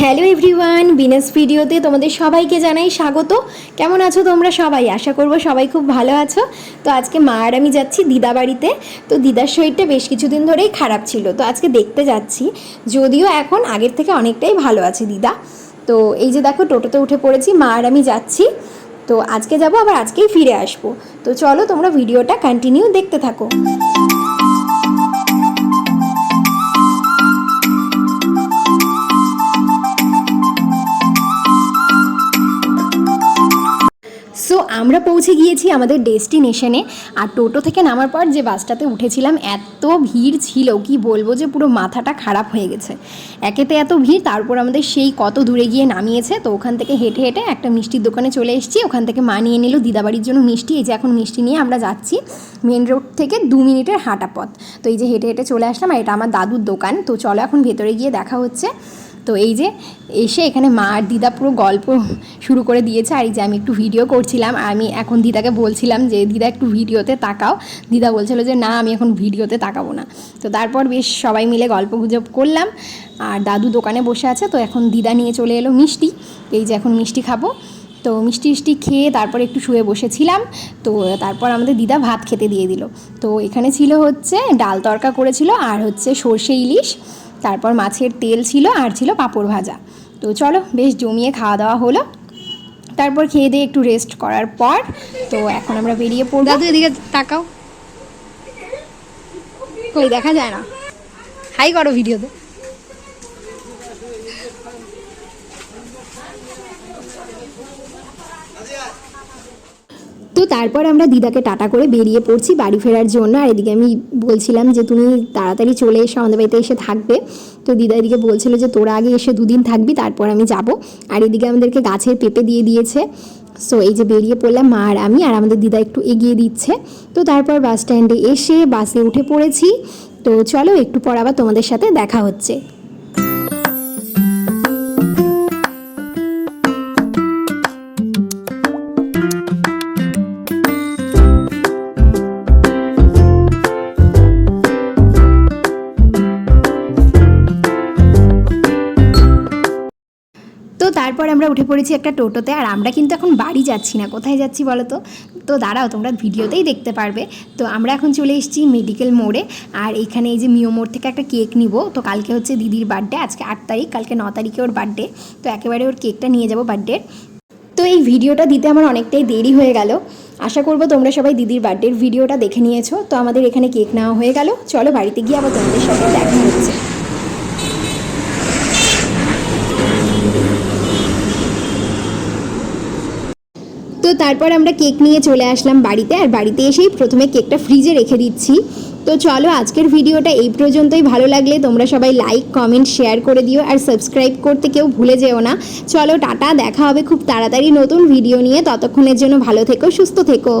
Hello everyone, বিনেস ভিডিওতে তোমাদের সবাইকে জানাই স্বাগত। কেমন আছো তোমরা সবাই? আশা করব সবাই খুব ভালো আছো। তো আজকে মা আর আমি যাচ্ছি দিদা বাড়িতে। তো দিদার শরীরটা বেশ কিছুদিন ধরেই খারাপ ছিল। তো আজকে দেখতে যাচ্ছি। যদিও এখন আগের থেকে অনেকটাই ভালো আছে দিদা। তো এই যে দেখো, টোটোতে উঠে পড়েছি, মা আর আমি যাচ্ছি। তো আজকে যাব, আবার আজকেই ফিরে আসব। তো চলো তোমরা ভিডিওটা কন্টিনিউ দেখতে থাকো। আমরা পৌঁছে গিয়েছি আমাদের ডেস্টিনেশনে। আর টোটো থেকে নামার পর যে বাসটাতে উঠেছিলাম, এত ভিড় ছিল, কি বলব যে পুরো মাথাটা খারাপ হয়ে গেছে। একেতে এত ভিড়, তারপর আমাদের সেই কত দূরে গিয়ে নামিয়েছে। তো ওখান থেকে হেঁটে হেঁটে একটা মিষ্টির দোকানে চলে এসেছি। ওখান থেকে মা নিয়ে নিল দিদাবাড়ির জন্য মিষ্টি। এই যে এখন মিষ্টি নিয়ে আমরা যাচ্ছি মেন রোড থেকে দু মিনিটের হাঁটা পথ। তো এই যে হেঁটে হেঁটে চলে আসলাম, আর এটা আমার দাদুর দোকান। তো চলো এখন ভেতরে গিয়ে দেখা হচ্ছে। তো এই যে এসে এখানে মা আর দিদা পুরো গল্প শুরু করে দিয়েছে। আর এই যে আমি একটু ভিডিও করছিলাম আমি এখন দিদাকে বলছিলাম যে, দিদা একটু ভিডিওতে তাকাও। দিদা বলছিল যে, না, আমি এখন ভিডিওতে তাকাবো না। তো তারপর বেশ সবাই মিলে গল্প গুজব করলাম। আর দাদু দোকানে বসে আছে, তো এখন দিদা নিয়ে চলে এলো মিষ্টি। এই যে এখন মিষ্টি খাব। তো মিষ্টি মিষ্টি খেয়ে তারপর একটু শুয়ে বসেছিলাম। তো তারপর আমাদের দিদা ভাত খেতে দিয়ে দিল। তো এখানে ছিল হচ্ছে ডাল তরকা করেছিল, আর হচ্ছে সর্ষে ইলিশ। তারপর মাছের তেল ছিল আর ছিল পাঁপড় ভাজা। তো চলো, বেশ জমিয়ে খাওয়া দাওয়া হলো। তারপর খেয়ে দিয়ে একটু রেস্ট করার পর, তো এখন আমরা বেরিয়ে পড়ব। দাদু, এদিকে তাকাও। কই, দেখা যায় না? হাই করো ভিডিওতে। তারপর আমরা দিদাকে টাটা করে বেরিয়ে পড়ছি বাড়ি ফেরার জন্য। আর এদিকে আমি বলছিলাম যে, তুমি তাড়াতাড়ি চলে এসে আমাদের বাড়িতে এসে থাকবে। তো দিদা এদিকে বলছিল যে, তোরা আগে এসে দুদিন থাকবি, তারপর আমি যাব। আর এদিকে আমাদেরকে গাছের পেঁপে দিয়ে দিয়েছে। সো এই যে বেরিয়ে পড়লাম, মা আর আমি, আর আমাদের দিদা একটু এগিয়ে দিচ্ছে। তো তারপর বাস স্ট্যান্ডে এসে বাসে উঠে পড়েছি। তো চলো, একটু পর আবার তোমাদের সাথে দেখা হচ্ছে। তারপর আমরা উঠে পড়েছি একটা টোটোতে আর আমরা কিন্তু এখন বাড়ি যাচ্ছি না। কোথায় যাচ্ছি বলো তো? তো দাঁড়াও, তোমরা ভিডিওতেই দেখতে পারবে। তো আমরা এখন চলে এসেছি মেডিকেল মোড়ে আর এখানে এই যে মিও মোড় থেকে একটা কেক নিব। তো কালকে হচ্ছে দিদির বার্থডে আজকে আট তারিখ, কালকে ন তারিখে ওর বার্থডে তো একেবারে ওর কেকটা নিয়ে যাব বার্থডে তো এই ভিডিওটা দিতে আমার অনেকটাই দেরি হয়ে গেল। আশা করব তোমরা সবাই দিদির বার্থডের ভিডিওটা দেখে নিয়েছো। তো আমাদের এখানে কেক নেওয়া হয়ে গেল। চলো বাড়িতে গিয়ে আবার তোমাদের সাথে দেখা হচ্ছে। তারপর আমরা কেক নিয়ে চলে আসলাম বাড়িতে আর বাড়িতে এসেই প্রথমে কেকটা ফ্রিজে রেখে দিচ্ছি। তো চলো আজকের ভিডিওটা এই পর্যন্তই। ভালো লাগলে তোমরা সবাই লাইক কমেন্ট শেয়ার করে দিও আর সাবস্ক্রাইব করতে কেউ ভুলে যেও না। চলো টাটা, দেখা হবে খুব তাড়াতাড়ি নতুন ভিডিও নিয়ে। ততক্ষণের জন্য ভালো থেকো, সুস্থ থেকো।